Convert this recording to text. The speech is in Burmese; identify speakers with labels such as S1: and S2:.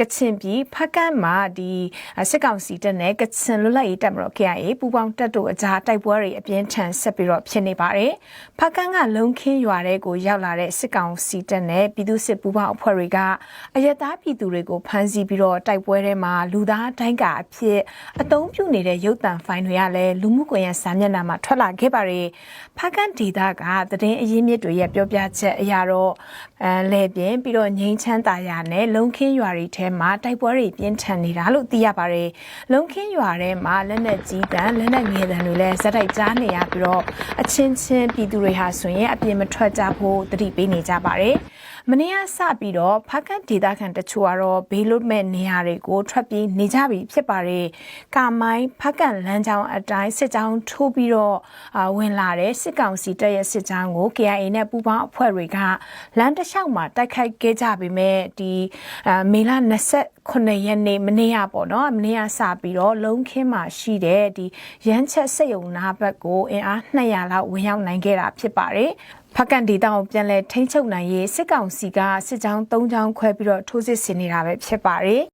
S1: ကချင်ပြည်ဖက်ကန်မှာဒီစစ်ကောင်စီတပ်နဲ့ကချင်လွတ်လပ်ရေးတပ်မတော် KIA ပူးပေါင်းတပ်တို့အကြားတိုက်ပွဲတွေအပြင်းထန်ဆက်ပြီးတော့ဖြစ်နေပါတယ်။ဖက်ကန်ကလုံခင်းရွာတဲ့ကိုရောက်လာတဲ့စစ်ကောင်စီတပ်နဲ့ပြည်သူစစ်ပူးပေါင်းအဖွဲ့တွေကအရက်သားပြည်သူတွေကိုဖမ်းဆီးပြီးတော့တိုက်ပွဲထဲမှာလူသားတိုင်းကအဖြစ်အတုံးပြုနေတဲ့ရုပ်တံဖိုင်တွေကလည်းလူမှုကွန်ရက်စာမျက်နှာမှာထွက်လာခဲ့ပါတယ်။ဖက်ကန်ဒေတာကသတင်းအရင်းမြစ်တွေရဲ့ပြောပြချက်အရတော့အဲလဲပြင်းပြီးတော့ငိမ့်ချမ်းတာယာနဲ့လုံခင်းရွာတွေထဲမှာတိုက်ပွဲတွေပြင်းထန်နေတာလို့သိရပါတယ်။လုံခင်းရွာထဲမှာလက်နက်ကြီးတန်းလက်နက်ငယ်တန်းတွေလည်းဇက်တိုက်ကြားနေရပြီးတော့အချင်းချင်းပြည်သူတွေဟာဆိုရင်အပြင်မထွက်ကြဖို့တတိပေးနေကြပါတယ်။ မနေ့ကစပြီးတော့ဖားကန်ဒေတာခန်တချို့ကတော့ဘေးလွတ်မဲ့နေရာတွေကိုထွက်ပြေးနေကြပြီဖြစ်ပါတယ်။ကာမိုင်းဖားကန်လမ်းကြောင်းအတိုင်းစစ်ကြောင်းထိုးပြီးတော့အာဝင်လာတဲ့စစ်ကောင်စီတပ်ရဲ့စစ်ကြောင်းကို KIA နဲ့ပူးပေါင်းအဖွဲ့တွေကလမ်းတစ်လျှောက်မှာတိုက်ခိုက်ခဲ့ကြပေမဲ့ဒီအာမေလ29ရက်နေ့မနေ့ကပေါ့နော်မနေ့ကစပြီးတော့လုံးခင်းမှာရှိတဲ့ဒီရမ်းချက်စစ်ရုံနာဘက်ကိုအင်အား200လောက်ဝင်ရောက်နိုင်ခဲ့တာဖြစ်ပါတယ်။ဖက်ကန်ဒေတာကိုပြန်လဲထိန်းချုပ်နိုင်ရေးစစ်ကောင်စီကစစ်ကြောင်း၃ကြောင်းခွဲပြီးတော့ထိုးစစ်ဆင်နေတာပဲဖြစ်ပါတယ်။